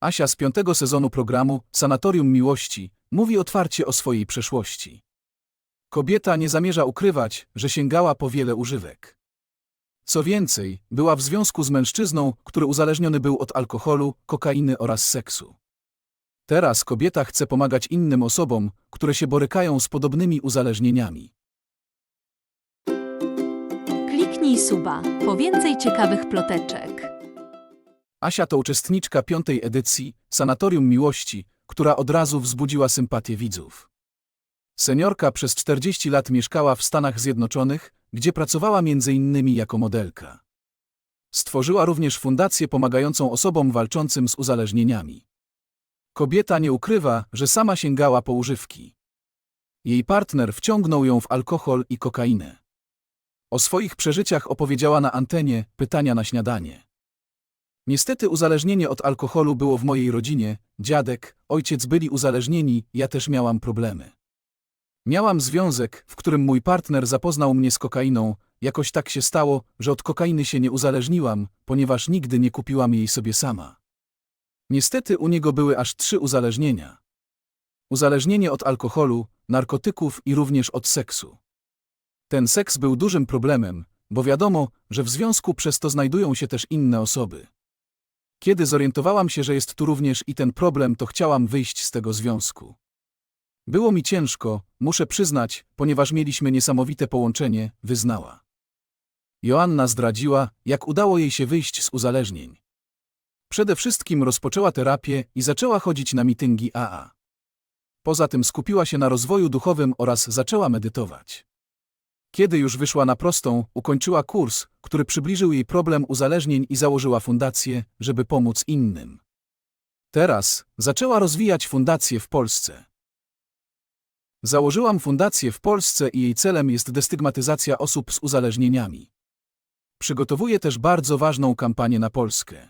Asia z piątego sezonu programu Sanatorium Miłości mówi otwarcie o swojej przeszłości. Kobieta nie zamierza ukrywać, że sięgała po wiele używek. Co więcej, była w związku z mężczyzną, który uzależniony był od alkoholu, kokainy oraz seksu. Teraz kobieta chce pomagać innym osobom, które się borykają z podobnymi uzależnieniami. Kliknij suba po więcej ciekawych ploteczek. Asia to uczestniczka piątej edycji Sanatorium Miłości, która od razu wzbudziła sympatię widzów. Seniorka przez 40 lat mieszkała w Stanach Zjednoczonych, gdzie pracowała m.in. jako modelka. Stworzyła również fundację pomagającą osobom walczącym z uzależnieniami. Kobieta nie ukrywa, że sama sięgała po używki. Jej partner wciągnął ją w alkohol i kokainę. O swoich przeżyciach opowiedziała na antenie pytania na śniadanie. Niestety uzależnienie od alkoholu było w mojej rodzinie, dziadek, ojciec byli uzależnieni, ja też miałam problemy. Miałam związek, w którym mój partner zapoznał mnie z kokainą, jakoś tak się stało, że od kokainy się nie uzależniłam, ponieważ nigdy nie kupiłam jej sobie sama. Niestety u niego były aż trzy uzależnienia. Uzależnienie od alkoholu, narkotyków i również od seksu. Ten seks był dużym problemem, bo wiadomo, że w związku przez to znajdują się też inne osoby. Kiedy zorientowałam się, że jest tu również i ten problem, to chciałam wyjść z tego związku. Było mi ciężko, muszę przyznać, ponieważ mieliśmy niesamowite połączenie, wyznała. Joanna zdradziła, jak udało jej się wyjść z uzależnień. Przede wszystkim rozpoczęła terapię i zaczęła chodzić na mityngi AA. Poza tym skupiła się na rozwoju duchowym oraz zaczęła medytować. Kiedy już wyszła na prostą, ukończyła kurs, który przybliżył jej problem uzależnień i założyła fundację, żeby pomóc innym. Teraz zaczęła rozwijać fundację w Polsce. Założyłam fundację w Polsce i jej celem jest destygmatyzacja osób z uzależnieniami. Przygotowuję też bardzo ważną kampanię na Polskę.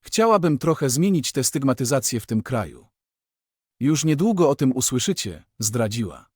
Chciałabym trochę zmienić tę stygmatyzację w tym kraju. Już niedługo o tym usłyszycie, zdradziła.